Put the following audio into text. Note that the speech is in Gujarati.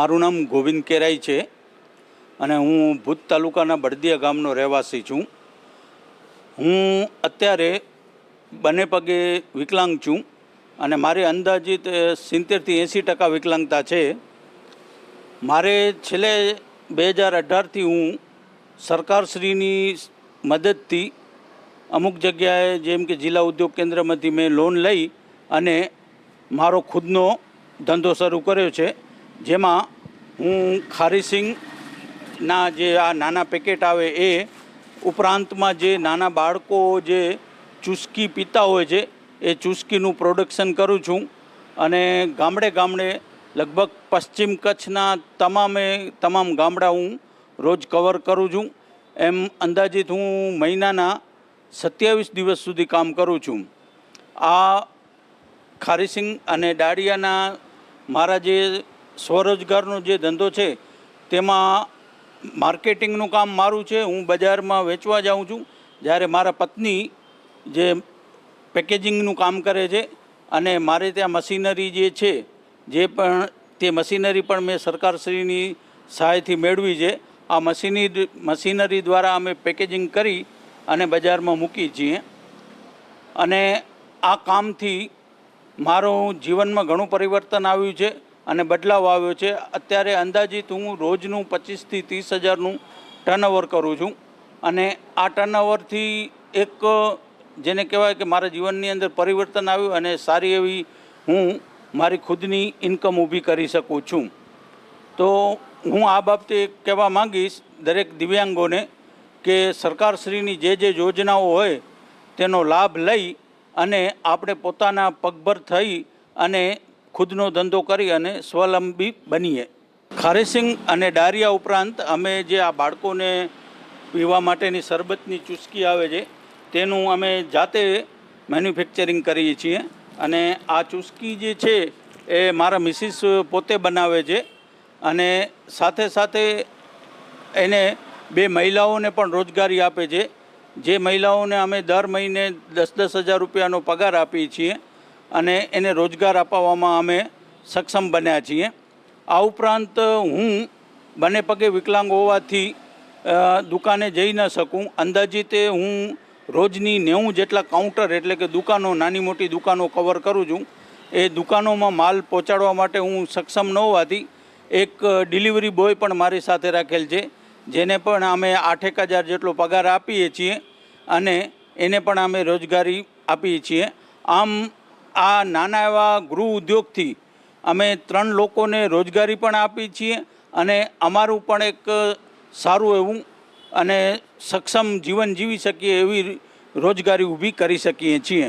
મારું નામ ગોવિંદ કેરાઈ છે અને હું ભૂત તાલુકાના બળદિયા ગામનો રહેવાસી છું. હું અત્યારે બંને પગે વિકલાંગ છું અને મારી અંદાજિત સિત્તેરથી એંસી ટકા વિકલાંગતા છે. મારે છેલ્લે બે હજાર અઢારથી હું સરકારશ્રીની મદદથી અમુક જગ્યાએ, જેમ કે જિલ્લા ઉદ્યોગ કેન્દ્રમાંથી મેં લોન લઈ અને મારો ખુદનો ધંધો શરૂ કર્યો છે. જેમાં હું ખારીસિંગના જે આ નાના પેકેટ આવે એ ઉપરાંતમાં જે નાના બાળકો જે ચુસ્કી પીતા હોય છે, એ ચુસ્કીનું પ્રોડક્શન કરું છું. અને ગામડે ગામડે લગભગ પશ્ચિમ કચ્છના તમામે તમામ ગામડા હું રોજ કવર કરું છું. એમ અંદાજિત હું મહિનાના સત્યાવીસ દિવસ સુધી કામ કરું છું. આ ખારીસિંગ અને ડાળિયાના મારા જે સ્વરોજગારનો જે ધંધો છે, તેમાં માર્કેટિંગનું કામ મારું છે. હું બજારમાં વેચવા જાઉં છું. જ્યારે મારા પત્ની જે પેકેજિંગનું કામ કરે છે અને મારે ત્યાં મશીનરી જે છે, જે પણ તે મશીનરી પણ મેં સરકારશ્રીની સહાયથી મેળવી છે. આ મશીની મશીનરી દ્વારા અમે પેકેજિંગ કરી અને બજારમાં મૂકી છીએ. અને આ કામથી મારું જીવનમાં ઘણું પરિવર્તન આવ્યું છે. અને બદલાવ આવ્યો છે. અત્યારે અંદાજિત હું રોજનું પચીસથી ત્રીસ હજારનું ટર્નઓવર કરું છું. અને આ ટર્નઓવરથી એક, જેને કહેવાય કે મારા જીવનની અંદર પરિવર્તન આવ્યું અને સારી એવી હું મારી ખુદની ઇન્કમ ઊભી કરી શકું છું. તો હું આ બાબતે કહેવા માંગીશ દરેક દિવ્યાંગોને કે સરકારશ્રીની જે જે યોજનાઓ હોય તેનો લાભ લઈ અને આપણે પોતાના પગભર થઈ અને ખુદનો ધંધો કરી અને સ્વલંબી બનીએ. ખારેસિંગ અને ડારિયા ઉપરાંત અમે જે આ બાળકોને પીવા માટેની શરબતની ચુસ્કી આવે છે, તેનું અમે જાતે મેન્યુફેક્ચરિંગ કરીએ છીએ અને આ ચુસ્કી જે છે એ મારા મિસિસ પોતે બનાવે છે અને સાથે સાથે એને બે મહિલાઓને પણ રોજગારી આપે છે. જે મહિલાઓને અમે દર મહિને દસ દસ હજાર રૂપિયાનો પગાર આપીએ છીએ અને એને રોજગાર અપાવવામાં અમે સક્ષમ બન્યા છીએ. આ ઉપરાંત હું બંને પગે વિકલાંગ હોવાથી દુકાને જઈ ન શકું. અંદાજિતે હું રોજની નેવું જેટલા કાઉન્ટર એટલે કે દુકાનો, નાની મોટી દુકાનો કવર કરું છું. એ દુકાનોમાં માલ પહોંચાડવા માટે હું સક્ષમ ન હોવાથી, એક ડિલિવરી બોય પણ મારી સાથે રાખેલ છે, જેને પણ અમે આઠેક હજાર જેટલો પગાર આપીએ છીએ અને એને પણ અમે રોજગારી આપીએ છીએ. આમ આ નાના એવા ગૃહ ઉદ્યોગથી અમે ત્રણ લોકોને રોજગારી પણ આપીએ છીએ અને અમારું પણ એક સારું એવું અને સક્ષમ જીવન જીવી શકીએ એવી રોજગારી ઊભી કરી શકીએ છીએ.